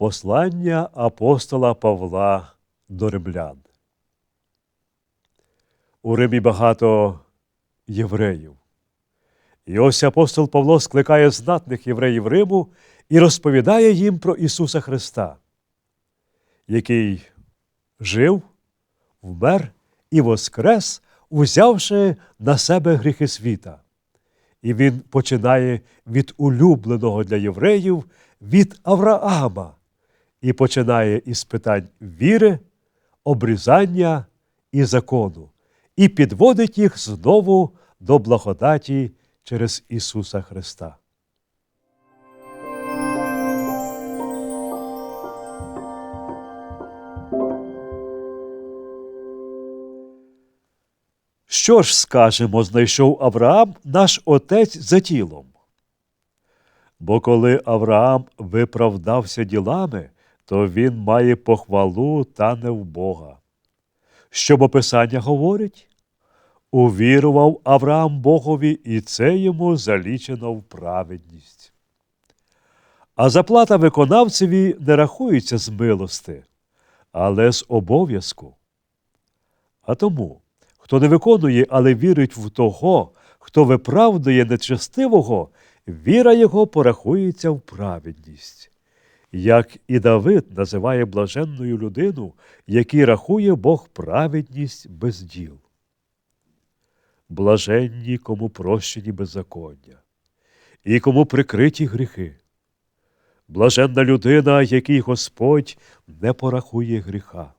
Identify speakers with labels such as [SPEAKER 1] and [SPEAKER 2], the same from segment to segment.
[SPEAKER 1] Послання апостола Павла до римлян. У Римі багато євреїв. І ось апостол Павло скликає знатних євреїв Риму і розповідає їм про Ісуса Христа, який жив, вмер і воскрес, узявши на себе гріхи світа. І він починає від улюбленого для євреїв, від Авраама, і починає із питань віри, обрізання і закону, і підводить їх знову до благодаті через Ісуса Христа. Що ж скажемо, знайшов Авраам наш отець за тілом? Бо коли Авраам виправдався ділами, то він має похвалу та не в Бога. Що бо Писання говорить? Увірував Авраам Богові, і це йому залічено в праведність. А заплата виконавцеві не рахується з милости, але з обов'язку. А тому, хто не виконує, але вірить в того, хто виправдує нечестивого, віра його порахується в праведність. Як і Давид називає блаженною людину, який рахує Бог праведність без діл. Блаженні, кому прощені беззаконня, і кому прикриті гріхи. Блаженна людина, який Господь не порахує гріха.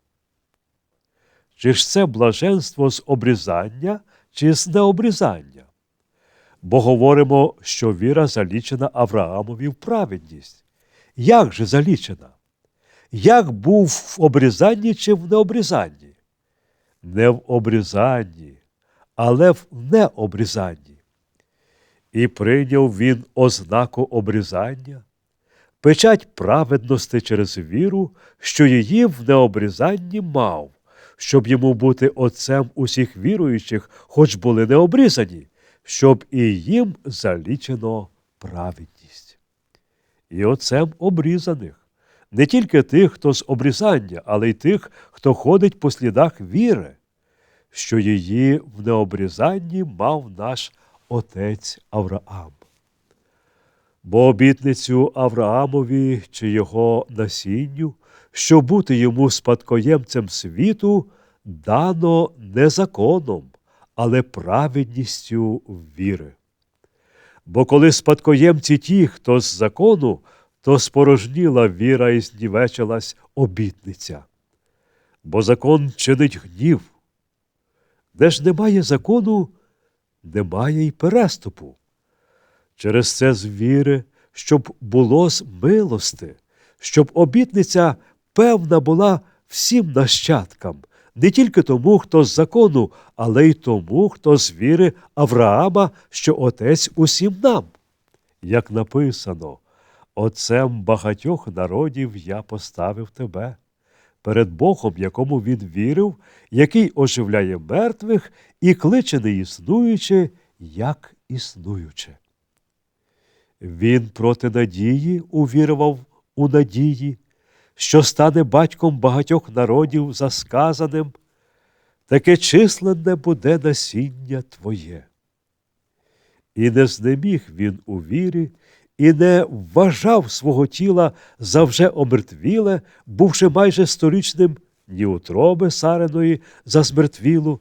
[SPEAKER 1] Чи ж це блаженство з обрізання, чи з необрізання? Бо говоримо, що віра залічена Авраамові в праведність. Як же залічена? Як був в обрізанні чи в необрізанні? Не в обрізанні, але в необрізанні. І прийняв він ознаку обрізання, печать праведності через віру, що її в необрізанні мав, щоб йому бути отцем усіх віруючих, хоч були не обрізані, щоб і їм залічено праведність. І отцем обрізаних, не тільки тих, хто з обрізання, але й тих, хто ходить по слідах віри, що її в необрізанні мав наш отець Авраам. Бо обітницю Авраамові чи його насінню, що бути йому спадкоємцем світу, дано не законом, але праведністю віри. Бо коли спадкоємці ті, хто з закону, то спорожніла віра і знівечилась обітниця. Бо закон чинить гнів. Де ж немає закону, немає й переступу. Через це з віри, щоб було з милости, щоб обітниця певна була всім нащадкам, не тільки тому, хто з закону, але й тому, хто з віри Авраама, що отець усім нам. Як написано, Отцем багатьох народів я поставив тебе, перед Богом, якому він вірив, який оживляє мертвих і кличе неіснуюче, як існуюче. Він проти надії увірував у надії, що стане батьком багатьох народів за сказаним, таке численне буде насіння Твоє. І не знеміг він у вірі, і не вважав свого тіла за вже омертвіле, бувши майже сторічним ні утроби Сариної за змертвілу,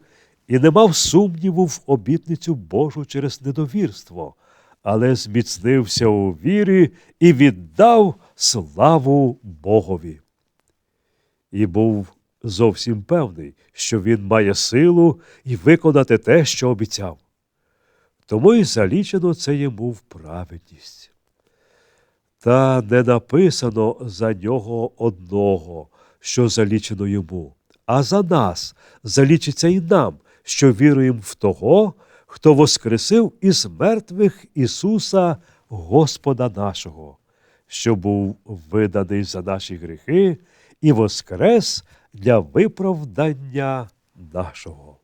[SPEAKER 1] і не мав сумніву в обітницю Божу через недовірство, але зміцнився у вірі і віддав славу Богові. І був зовсім певний, що він має силу і виконати те, що обіцяв. Тому й залічено це йому в праведність. Та не написано за нього одного, що залічено йому, а за нас залічиться й нам, що віруємо в того, хто воскресив із мертвих Ісуса Господа нашого, що був виданий за наші гріхи і воскрес для виправдання нашого.